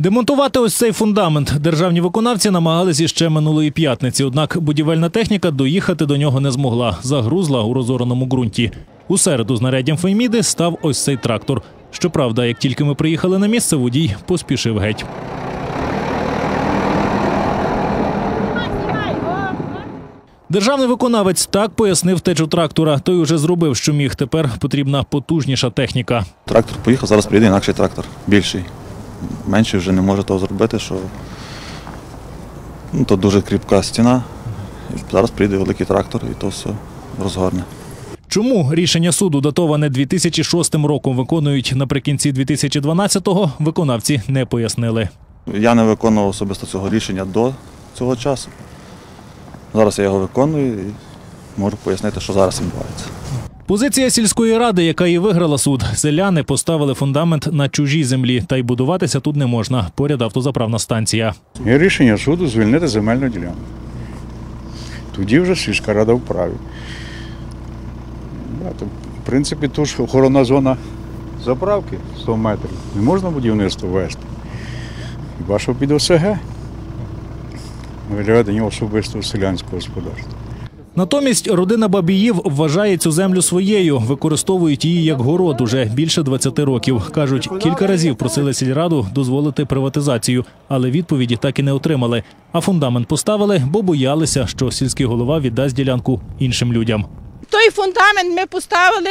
Демонтувати ось цей фундамент державні виконавці намагались іще минулої п'ятниці. Однак будівельна техніка доїхати до нього не змогла. Загрузла у розораному ґрунті. У середу знаряддям Феміди став ось цей трактор. Щоправда, як тільки ми приїхали на місце, водій поспішив геть. Державний виконавець так пояснив течу трактора. Той уже зробив, що міг. Тепер потрібна потужніша техніка. Трактор поїхав, зараз приїде інакший трактор, більший. Менший вже не може того зробити, що ну, то дуже кріпка стіна. І зараз прийде великий трактор і то все розгорне. Чому рішення суду, датоване 2006 роком, виконують наприкінці 2012-го, виконавці не пояснили. Я не виконував особисто цього рішення до цього часу. Зараз я його виконую і можу пояснити, що зараз відбувається. Позиція сільської ради, яка і виграла суд, селяни поставили фундамент на чужій землі, та й будуватися тут не можна. Поряд автозаправна станція. Є рішення суду звільнити земельну ділянку. Тоді вже сільська рада вправі. В принципі, ту ж охоронна зона заправки 100 метрів. Не можна будівництво вести. Хіба що під ОСГ? Виведення особистого селянського господарства. Натомість родина Бабіїв вважає цю землю своєю, використовують її як город уже більше 20 років. кажуть, кілька разів просили сільраду дозволити приватизацію, але відповіді так і не отримали. А фундамент поставили, бо боялися, що сільський голова віддасть ділянку іншим людям. той фундамент ми поставили.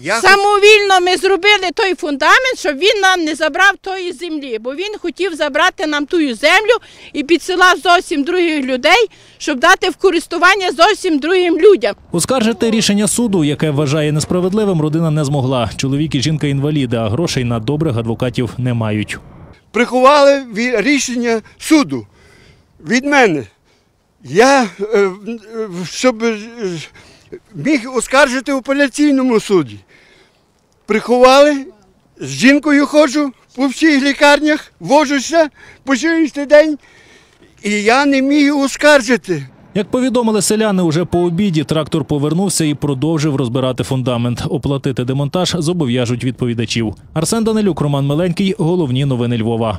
Самовільно ми зробили той фундамент, щоб він нам не забрав тої землі, бо він хотів забрати нам ту землю і підсилав зовсім других людей, щоб дати в користування зовсім другим людям. Оскаржити рішення суду, яке вважає несправедливим, родина не змогла. Чоловік і жінка інваліди, а грошей на добрих адвокатів не мають. приховали рішення суду від мене. Я, е, е, щоб е, міг оскаржити в апеляційному суді. Приховали, з жінкою ходжу по всіх лікарнях, вожуся по сьогоднішній день, і я не міг оскаржити. Як повідомили селяни, уже по обіді трактор повернувся і продовжив розбирати фундамент. Оплатити демонтаж зобов'яжуть відповідачів. Арсен Данилюк, Роман Миленький. Головні новини Львова.